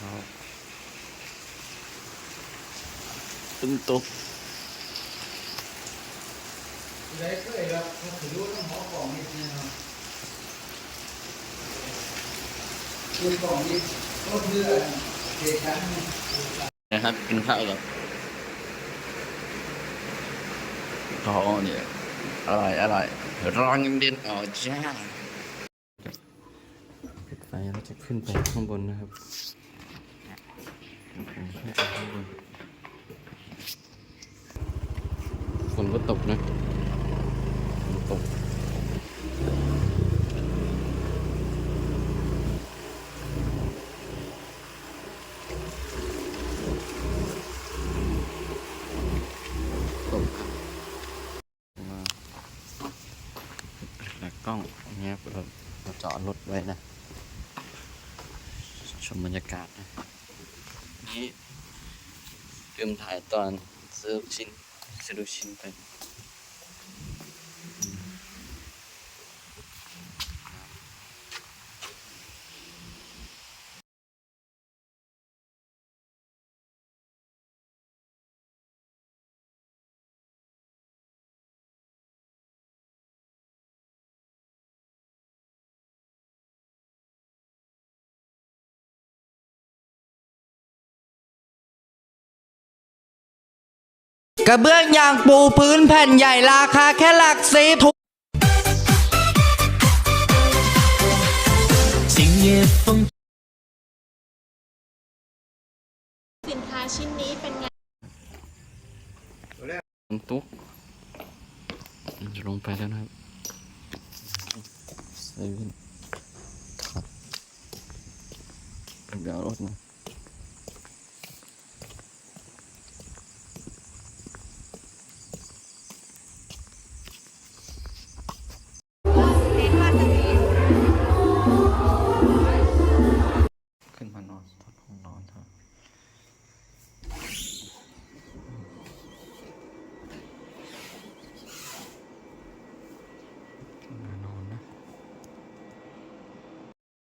ครับตึ้งตก đấy cứ để là không phải luôn nó bỏ cỏ nhịp này nào luôn cỏ nhịp tốt như là để cắn này นะครับกินข้าวกับท้องเนี่ยอร่อยอร่อยร้อนเด่นอ๋อจ้าปิดไฟเราจะขึ้นไปข้างบนนะครับขึ้นไปข้างบน ฝนก็ตกนะตกตกมาแล้วกล้องเนี้ยเราเราจอดรถไว้นะ ชมบรรยากาศนะ นี่ลืมถ่ายตอนซื้อลูกชิ้นซื้อลูกชิ้นไป กระเบื้องยางปูพื้นแผ่นใหญ่ราคาแค่หลักสิบทุกสินค้าชิ้นนี้เป็นไงมันตุ๊กมันจะลงไปแล้วนะครับเซเว่นครับเดี๋ยวเอารถมา